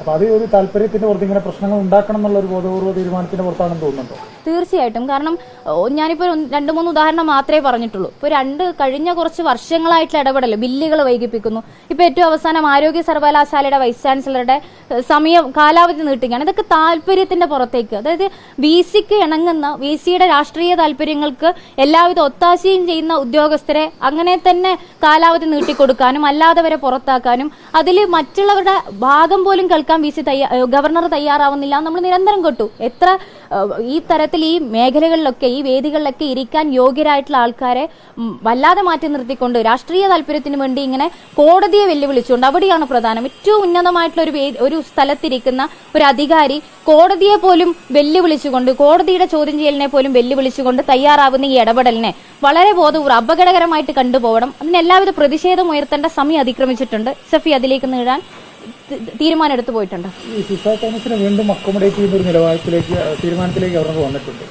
അപ്പൊ അത് ഒരു താല്പര്യത്തിന്റെ പുറത്ത് ഇങ്ങനെ പ്രശ്നങ്ങൾ ഉണ്ടാക്കണം എന്നുള്ള ഒരു ബോധപൂർവ തീരുമാനത്തിന്റെ പുറത്താണെന്ന് തോന്നുന്നുണ്ടോ? തീർച്ചയായിട്ടും. കാരണം ഞാനിപ്പോ രണ്ട് മൂന്ന് ഉദാഹരണം മാത്രമേ പറഞ്ഞിട്ടുള്ളൂ. ഇപ്പോൾ രണ്ട് കഴിഞ്ഞ കുറച്ച് വർഷങ്ങളായിട്ടുള്ള ഇടപെടൽ ബില്ലുകൾ വൈകിപ്പിക്കുന്നു. ഇപ്പൊ ഏറ്റവും അവസാനം ആരോഗ്യ സർവകലാശാലയുടെ വൈസ് ചാൻസലറുടെ സമയം കാലാവധി നീട്ടുകയാണ്. ഇതൊക്കെ താല്പര്യത്തിന്റെ പുറത്തേക്ക്. അതായത് വി സിക്ക് ഇണങ്ങുന്ന വി സിയുടെ രാഷ്ട്രീയ താല്പര്യങ്ങൾക്ക് എല്ലാവിധ ഒത്താശയും ചെയ്യുന്ന ഉദ്യോഗസ്ഥരെ അങ്ങനെ തന്നെ കാലാവധി നീട്ടിക്കൊടുക്കാനും അല്ലാത്തവരെ പുറത്താക്കാനും അതിൽ മറ്റുള്ളവരുടെ ഭാഗം പോലും കേൾക്കാൻ വി സി ഗവർണർ തയ്യാറാവുന്നില്ല. നമ്മൾ നിരന്തരം കൊട്ടു. എത്ര ഈ തരത്തിൽ ഈ മേഖലകളിലൊക്കെ ഈ വേദികളിലൊക്കെ ഇരിക്കാൻ യോഗ്യരായിട്ടുള്ള ആൾക്കാരെ വല്ലാതെ മാറ്റി നിർത്തിക്കൊണ്ട് രാഷ്ട്രീയ താല്പര്യത്തിന് വേണ്ടി ഇങ്ങനെ കോടതിയെ വെല്ലുവിളിച്ചുകൊണ്ട് അവിടെയാണ് പ്രധാനം. ഏറ്റവും ഉന്നതമായിട്ടുള്ള ഒരു ഒരു സ്ഥലത്തിരിക്കുന്ന ഒരു അധികാരി കോടതിയെ പോലും വെല്ലുവിളിച്ചുകൊണ്ട് കോടതിയുടെ ചോദ്യം ചെയ്യലിനെ പോലും വെല്ലുവിളിച്ചുകൊണ്ട് തയ്യാറാവുന്ന ഈ ഇടപെടലിനെ വളരെ ബോധപൂർവം അപകടകരമായിട്ട് കണ്ടുപോകണം. അതിന് എല്ലാവിധ പ്രതിഷേധം ഉയർത്തേണ്ട സമയം അതിക്രമിച്ചിട്ടുണ്ട്. സഫി അതിലേക്ക് നീടാൻ തീരുമാനം എടുത്തു പോയിട്ടുണ്ട്? ഈ ഫിഫ തോമസിനെ വീണ്ടും അക്കോമഡേറ്റ് ചെയ്യുന്ന ഒരു നിലവാരത്തിലേക്ക് തീരുമാനത്തിലേക്ക് അവർക്ക് വന്നിട്ടുണ്ട്.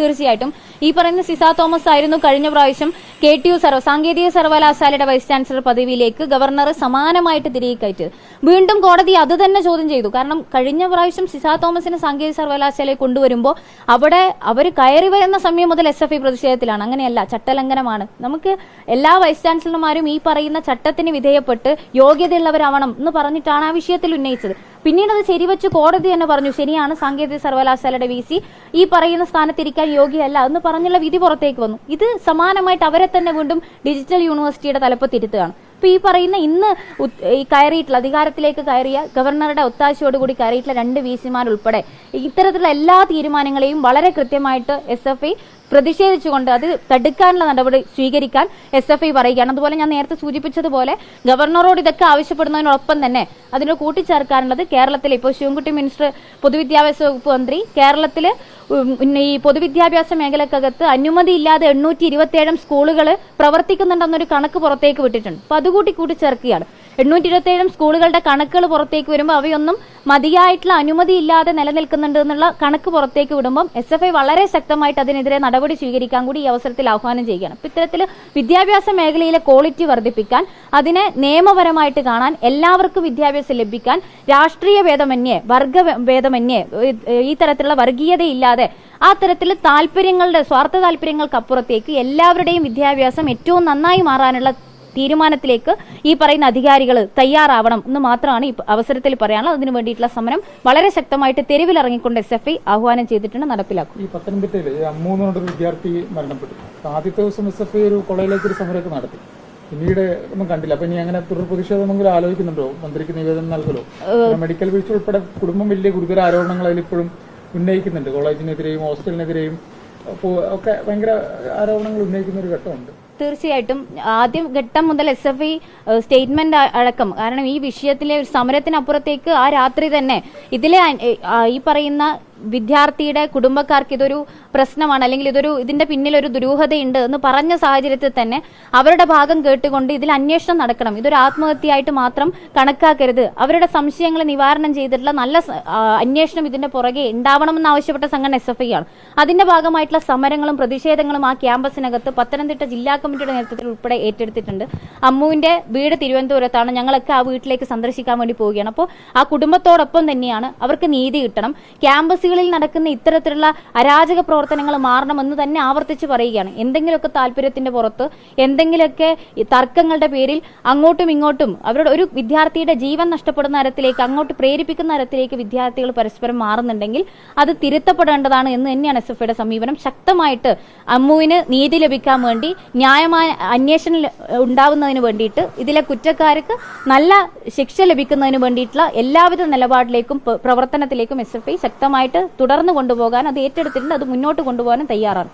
തീർച്ചയായിട്ടും. ഈ പറയുന്ന സിസ തോമസ് ആയിരുന്നു കഴിഞ്ഞ പ്രാവശ്യം കെ ടി യു സർവ സാങ്കേതിക സർവകലാശാലയുടെ വൈസ് ചാൻസലർ പദവിയിലേക്ക് ഗവർണർ സമാനമായിട്ട് തിരികെ കയറ്റിയത് വീണ്ടും കോടതി അത് തന്നെ ചോദ്യം ചെയ്തു. കാരണം കഴിഞ്ഞ പ്രാവശ്യം സിസ തോമസിനെ സാങ്കേതിക സർവകലാശാലയിൽ കൊണ്ടുവരുമ്പോൾ അവിടെ അവർ കയറി വരുന്ന സമയം മുതൽ എസ് എഫ് ഐ പ്രതിഷേധത്തിലാണ്. അങ്ങനെയല്ല ചട്ടലംഘനമാണ്. നമുക്ക് എല്ലാ വൈസ് ചാൻസലർമാരും ഈ പറയുന്ന ചട്ടത്തിന് വിധേയപ്പെട്ട് യോഗ്യതയുള്ളവരാവണം എന്ന് പറഞ്ഞിട്ടാണ് ആ വിഷയത്തിൽ ഉന്നയിച്ചത്. പിന്നീട് അത് ശരിവെച്ച് കോടതി തന്നെ പറഞ്ഞു ശരിയാണ് സാങ്കേതിക സർവകലാശാലയുടെ വി ഈ പറയുന്ന സ്ഥാനത്തിരിക്കാൻ യോഗ്യല്ല എന്ന് പറഞ്ഞുള്ള വിധി പുറത്തേക്ക് വന്നു. ഇത് സമാനമായിട്ട് അവരെ തന്നെ വീണ്ടും ഡിജിറ്റൽ യൂണിവേഴ്സിറ്റിയുടെ തലപ്പത്തിരുത്തുകയാണ് ഇപ്പൊ ഈ പറയുന്ന ഇന്ന് കയറിയിട്ടുള്ള അധികാരത്തിലേക്ക് കയറിയ ഗവർണറുടെ ഒത്താശയോടുകൂടി കയറിയിട്ടുള്ള രണ്ട് വി സിമാർ ഉൾപ്പെടെ ഇത്തരത്തിലുള്ള എല്ലാ തീരുമാനങ്ങളെയും വളരെ കൃത്യമായിട്ട് എസ് എഫ് ഐ പ്രതിഷേധിച്ചുകൊണ്ട് അത് തടുക്കാനുള്ള നടപടി സ്വീകരിക്കാൻ എസ് എഫ് ഐ പറയുകയാണ്. അതുപോലെ ഞാൻ നേരത്തെ സൂചിപ്പിച്ചതുപോലെ ഗവർണറോട് ഇതൊക്കെ ആവശ്യപ്പെടുന്നതിനോടൊപ്പം തന്നെ അതിന് കൂട്ടിച്ചേർക്കാനുള്ളത് കേരളത്തിലെ ഇപ്പോൾ ശിവൻകുട്ടി മിനിസ്റ്റർ പൊതുവിദ്യാഭ്യാസ വകുപ്പ് മന്ത്രി കേരളത്തിൽ ഈ പൊതുവിദ്യാഭ്യാസ മേഖലക്കകത്ത് അനുമതിയില്ലാതെ എണ്ണൂറ്റി ഇരുപത്തിയേഴും സ്കൂളുകൾ പ്രവർത്തിക്കുന്നുണ്ടെന്നൊരു കണക്ക് പുറത്തേക്ക് വിട്ടിട്ടുണ്ട്. അപ്പൊ അതുകൂട്ടി കൂട്ടിച്ചേർക്കുകയാണ്. എണ്ണൂറ്റി ഇരുപത്തിയേഴും സ്കൂളുകളുടെ കണക്കുകൾ പുറത്തേക്ക് വരുമ്പോൾ അവയൊന്നും മതിയായിട്ടുള്ള അനുമതി ഇല്ലാതെ നിലനിൽക്കുന്നുണ്ട് എന്നുള്ള കണക്ക് പുറത്തേക്ക് വിടുമ്പോൾ എസ് വളരെ ശക്തമായിട്ട് അതിനെതിരെ നടപടി സ്വീകരിക്കാൻ കൂടി ഈ അവസരത്തിൽ ആഹ്വാനം ചെയ്യുകയാണ്. അപ്പൊ ഇത്തരത്തിൽ വിദ്യാഭ്യാസ മേഖലയിലെ ക്വാളിറ്റി വർദ്ധിപ്പിക്കാൻ അതിനെ നിയമപരമായിട്ട് കാണാൻ എല്ലാവർക്കും വിദ്യാഭ്യാസം ലഭിക്കാൻ രാഷ്ട്രീയ ഭേദമന്യേ വർഗ ഭേദമന്യേ ഈ തരത്തിലുള്ള വർഗീയതയില്ലാതെ ആ തരത്തിൽ താല്പര്യങ്ങളുടെ സ്വാർത്ഥ താല്പര്യങ്ങൾക്കപ്പുറത്തേക്ക് എല്ലാവരുടെയും വിദ്യാഭ്യാസം ഏറ്റവും നന്നായി മാറാനുള്ള തീരുമാനത്തിലേക്ക് ഈ പറയുന്ന അധികാരികൾ തയ്യാറാവണം എന്ന് മാത്രമാണ് ഈ അവസരത്തിൽ പറയാനുള്ളത്. അതിനു വേണ്ടിയിട്ടുള്ള സമരം വളരെ ശക്തമായിട്ട് തെരുവിലിറങ്ങിക്കൊണ്ട് എസ് എഫ് ഐ ആഹ്വാനം ചെയ്തിട്ടുണ്ട് നടപ്പിലാക്കും ഈ പത്തനംതിട്ടയിൽ അമ്മു എന്ന് പറഞ്ഞൊരു വിദ്യാർത്ഥി മരണപ്പെട്ടു. ആദ്യത്തെ ദിവസം എസ് എഫ് ഐ ഒരു കൊളയിലേക്ക് ഒരു സമരമൊക്കെ നടത്തി. പിന്നീട് ഒന്നും കണ്ടില്ല. അപ്പൊ ഇനി അങ്ങനെ തുടർ പ്രതിഷേധമെങ്കിലും ആലോചിക്കുന്നുണ്ടോ? മന്ത്രിക്ക് നിവേദനം നൽകലോ? മെഡിക്കൽ വീഴ്ച ഉൾപ്പെടെ കുടുംബം വലിയ ഗുരുതര ആരോപണങ്ങൾ അതിലിപ്പോഴും ഉന്നയിക്കുന്നുണ്ട്. കോളേജിനെതിരെയും ഹോസ്റ്റലിനെതിരെയും ഒക്കെ ഭയങ്കര ആരോപണങ്ങൾ ഉന്നയിക്കുന്ന ഒരു ഘട്ടമുണ്ട്. തീർച്ചയായിട്ടും ആദ്യം ഘട്ടം മുതൽ എസ് എഫ് ഐ സ്റ്റേറ്റ്മെന്റ് അടക്കം. കാരണം ഈ വിഷയത്തിലെ ഒരു സമരത്തിനപ്പുറത്തേക്ക് ആ രാത്രി തന്നെ ഇതിലെ ഈ പറയുന്ന വിദ്യാർത്ഥിയുടെ കുടുംബക്കാർക്ക് ഇതൊരു പ്രശ്നമാണ് അല്ലെങ്കിൽ ഇതൊരു ഇതിന്റെ പിന്നിൽ ഒരു ദുരൂഹതയുണ്ട് എന്ന് പറഞ്ഞ സാഹചര്യത്തിൽ തന്നെ അവരുടെ ഭാഗം കേട്ടുകൊണ്ട് ഇതിൽ അന്വേഷണം നടക്കണം. ഇതൊരു ആത്മഹത്യയായിട്ട് മാത്രം കണക്കാക്കരുത്. അവരുടെ സംശയങ്ങൾ നിവാരണം ചെയ്തിട്ടുള്ള നല്ല അന്വേഷണം ഇതിന്റെ പുറകെ ഉണ്ടാവണമെന്ന് ആവശ്യപ്പെട്ട സംഘടന എസ് എഫ് ഐ ആണ്. അതിന്റെ ഭാഗമായിട്ടുള്ള സമരങ്ങളും പ്രതിഷേധങ്ങളും ആ ക്യാമ്പസിനകത്ത് പത്തനംതിട്ട ജില്ലാ കമ്മിറ്റിയുടെ നേതൃത്വത്തിൽ ഉൾപ്പെടെ ഏറ്റെടുത്തിട്ടുണ്ട്. അമ്മുവിന്റെ വീട് തിരുവനന്തപുരത്താണ്. ഞങ്ങളൊക്കെ ആ വീട്ടിലേക്ക് സന്ദർശിക്കാൻ വേണ്ടി പോവുകയാണ്. അപ്പോൾ ആ കുടുംബത്തോടൊപ്പം തന്നെയാണ് അവർക്ക് നീതി കിട്ടണം. ക്യാമ്പസുകളിൽ നടക്കുന്ന ഇത്തരത്തിലുള്ള അരാജക പ്രവർത്തനങ്ങൾ മാറണമെന്ന് തന്നെ ആവർത്തിച്ച് പറയുകയാണ്. എന്തെങ്കിലുമൊക്കെ താല്പര്യത്തിന്റെ പുറത്ത് എന്തെങ്കിലുമൊക്കെ തർക്കങ്ങളുടെ പേരിൽ അങ്ങോട്ടും ഇങ്ങോട്ടും അവരുടെ ഒരു വിദ്യാർത്ഥിയുടെ ജീവൻ നഷ്ടപ്പെടുന്ന തരത്തിലേക്ക് അങ്ങോട്ട് പ്രേരിപ്പിക്കുന്ന തരത്തിലേക്ക് വിദ്യാർത്ഥികൾ പരസ്പരം മാറുന്നുണ്ടെങ്കിൽ അത് തിരുത്തപ്പെടേണ്ടതാണ് എന്ന് തന്നെയാണ് എസ് എഫ് സമീപനം. ശക്തമായിട്ട് അമ്മുവിന് നീതി ലഭിക്കാൻ വേണ്ടി ന്യായമായ അന്വേഷണം ഉണ്ടാവുന്നതിന് വേണ്ടിയിട്ട് ഇതിലെ കുറ്റക്കാർക്ക് നല്ല ശിക്ഷ ലഭിക്കുന്നതിന് വേണ്ടിയിട്ടുള്ള എല്ലാവിധ നിലപാടിലേക്കും പ്രവർത്തനത്തിലേക്കും എസ് എഫ് ഐ ശക്തമായിട്ട് തുടർന്ന് കൊണ്ടുപോകാൻ അത് ഏറ്റെടുത്തിട്ടുണ്ട് അത് മുന്നോട്ട് കൊണ്ടുപോകാനും തയ്യാറാണ്.